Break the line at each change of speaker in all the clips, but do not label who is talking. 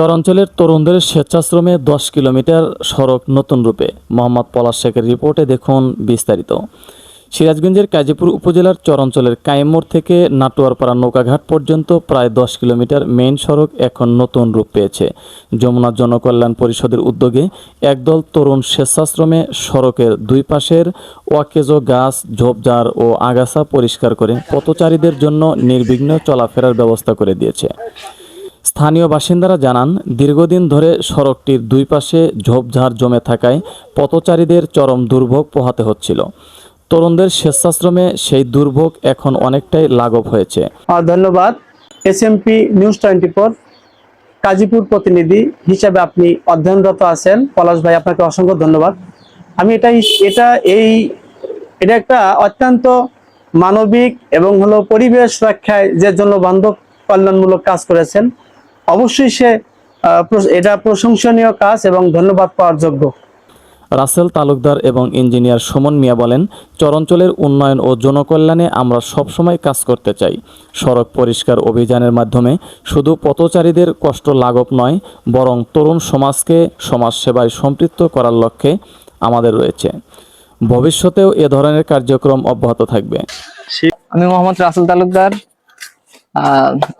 চরাঞ্চলের তরুণদের স্বেচ্ছাশ্রমে দশ কিলোমিটার সড়ক নতুন রূপে। মোহাম্মদ পলাশ শেখের রিপোর্টে দেখুন বিস্তারিত। সিরাজগঞ্জের কাজীপুর উপজেলার চরাঞ্চলের কায়েমোড় থেকে নাটোয়ারপাড়া নৌকাঘাট পর্যন্ত প্রায় দশ কিলোমিটার মেইন সড়ক এখন নতুন রূপ পেয়েছে। যমুনা জনকল্যাণ পরিষদের উদ্যোগে একদল তরুণ স্বেচ্ছাশ্রমে সড়কের দুই পাশের ওয়াকেজো গাছ, ঝোপঝাড় ও আগাছা পরিষ্কার করে পথচারীদের জন্য নির্বিঘ্ন চলাফেরার ব্যবস্থা করে দিয়েছে। স্থানীয় বাসিন্দারা জানান, দীর্ঘদিন ধরে সড়কটির দুই পাশে ঝোপঝাড় জমে থাকায় পথচারীদের চরম দুর্ভোগ পোহাতে হচ্ছিল। তরুণদের স্বেচ্ছাশ্রমে সেই দুর্ভোগ এখন অনেকটাই লাঘব হয়েছে।
ধন্যবাদ। SMP news twenty four Kazipur প্রতিনিধি হিসাবে আপনি অধ্যয়নরত আছেন। পলাশ ভাই, আপনাকে অসংখ্য ধন্যবাদ। আমি এটাই, এটা এই, এটা একটা অত্যন্ত মানবিক এবং হলো পরিবেশ রক্ষায় যে জন্য বান্ধব কল্যাণমূলক কাজ করেছেন অবশ্যই সে এটা প্রশংসনীয় কাজ এবং ধন্যবাদ পাওয়ার যোগ্য।
রাসেল তালুকদার এবং ইঞ্জিনিয়ার সুমন মিয়া বলেন চরাঞ্চলের উন্নয়ন ও জনকল্যাণে আমরা সবসময় কাজ করতে চাই। সড়ক পরিষ্কার অভিযানের মাধ্যমে শুধু পথচারীদের কষ্ট লাঘব নয় বরং তরুণ সমাজকে সমাজ সেবায় সম্পৃক্ত করার লক্ষ্যে আমাদের রয়েছে। ভবিষ্যতেও এ ধরনের কার্যক্রম অব্যাহত থাকবে।
আমি মোহাম্মদ রাসেল তালুকদার।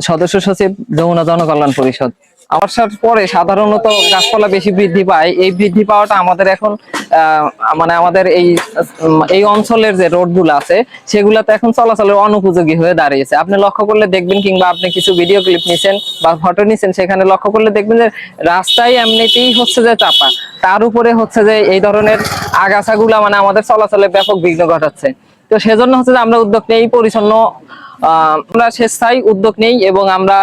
সদস্য সচিব যমুনা জনকল্যাণ পরিষদ। বর্ষার পরে সাধারণত গাছপালা বেশি বৃদ্ধি পায়। এই বৃদ্ধি পাওয়াটা আমাদের এখন মানে আমাদের এই এই অঞ্চলের যে রোডগুলো আছে, সেগুলোতে এখন চলাচলের অনুপযোগী হয়ে দাঁড়িয়েছে। আপনি লক্ষ্য করলে দেখবেন কিংবা আপনি কিছু ভিডিও ক্লিপ নিছেন বা ফটো নিছেন, সেখানে লক্ষ্য করলে দেখবেন যে রাস্তায় এমনিতেই হচ্ছে যে চাপা। তার উপরে হচ্ছে যে এই ধরনের আগাছাগুলা মানে আমাদের চলাচলে ব্যাপক বিঘ্ন ঘটাচ্ছে। তো সেজন্য হচ্ছে যে আমরা উদ্যোগ নেই, পরিচ্ছন্ন আমরা স্বেচ্ছায় উদ্যোগ নেই এবং আমরা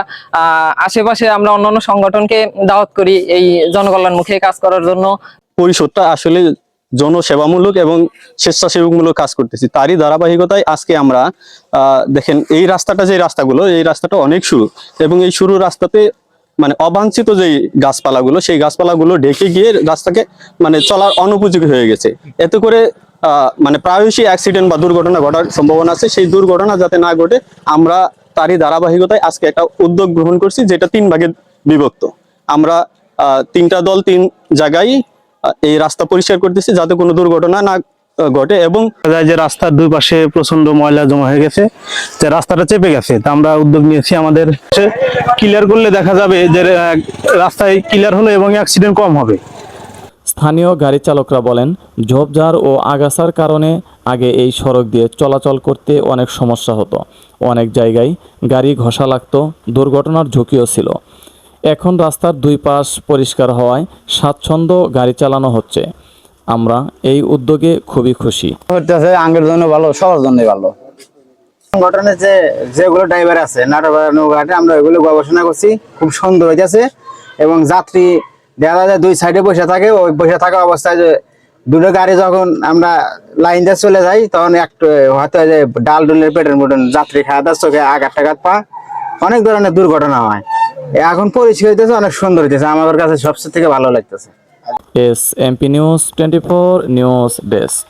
আশেপাশে আমরা অন্যান্য সংগঠনকে দাওয়াত করি এই জনকল্যাণমুখী কাজ করার জন্য।
পরিষদটা আসলে জনসেবামূলক এবং স্বেচ্ছাসেবকমূলক কাজ করতেছি। তারই ধারাবাহিকতায় আজকে আমরা দেখেন এই রাস্তাটা যে রাস্তাগুলো, এই রাস্তাটা অনেক শুরু এবং এই শুরু রাস্তাতে মানে অবাঞ্ছিত যে গাছপালাগুলো, সেই গাছপালাগুলো ঢেকে গিয়ে রাস্তাকে মানে চলার অনুপযোগী হয়ে গেছে। এতে করে মানে প্রায়শই অ্যাক্সিডেন্ট বা দুর্ঘটনা ঘটার সম্ভাবনা আছে। সেই দুর্ঘটনা যাতে না ঘটে, আমরা তারই ধারাবাহিকতায় আজকে একটা উদ্যোগ গ্রহণ করছি যেটা তিন ভাগে বিভক্ত। আমরা তিনটা দল, তিন জায়গায় এই রাস্তা পরিষ্কার করতেছি যাতে কোনো দুর্ঘটনা না ঘটে এবং
যে রাস্তার দুই পাশে প্রচণ্ড ময়লা জমা হয়ে গেছে, যে রাস্তাটা চেপে গেছে। তা আমরা উদ্যোগ নিয়েছি আমাদের। ক্লিয়ার করলে দেখা যাবে যে রাস্তায় ক্লিয়ার হলো এবং অ্যাক্সিডেন্ট কম হবে।
স্থানীয় গাড়ি চালকরা বলেন, ঝোপঝাড় ও আগাছার কারণে আগে এই সড়ক দিয়ে চলাচল করতে অনেক সমস্যা হতো। অনেক জায়গায় গাড়ি ঘষা লাগতো, দুর্ঘটনার ঝুঁকিও ছিল। এখন রাস্তার দুই পাশ পরিষ্কার হওয়ায় স্বাচ্ছন্দ্য গাড়ি চালানো হচ্ছে। আমরা এই উদ্যোগে খুবই খুশি।
আঙ্গের জন্য ভালো, সবার জন্যই ভালো। যে, যেগুলো ড্রাইভার আছে, নাটোর নৌঘাটে, আমরা ওইগুলো গবেষণা করছি, খুব সুন্দর হইতেছে। এবং যাত্রী দেখা যায় দুই সাইডে বসে থাকে, ওই বসে থাকা অবস্থায় যে দুটো গাড়ি যখন আমরা লাইন দিয়ে চলে যাই, তখন একটু হয়তো যে ডাল ডুলের পেটের মতন যাত্রী খাওয়া দাওয়া চোখে আঘাত টাঘাত পা অনেক ধরনের দুর্ঘটনা হয়। এখন পরিচয় হইতেছে, অনেক সুন্দর হইতেছে। আমার কাছে সবচেয়ে থেকে ভালো লাগতেছে।
S MP news twenty four news desk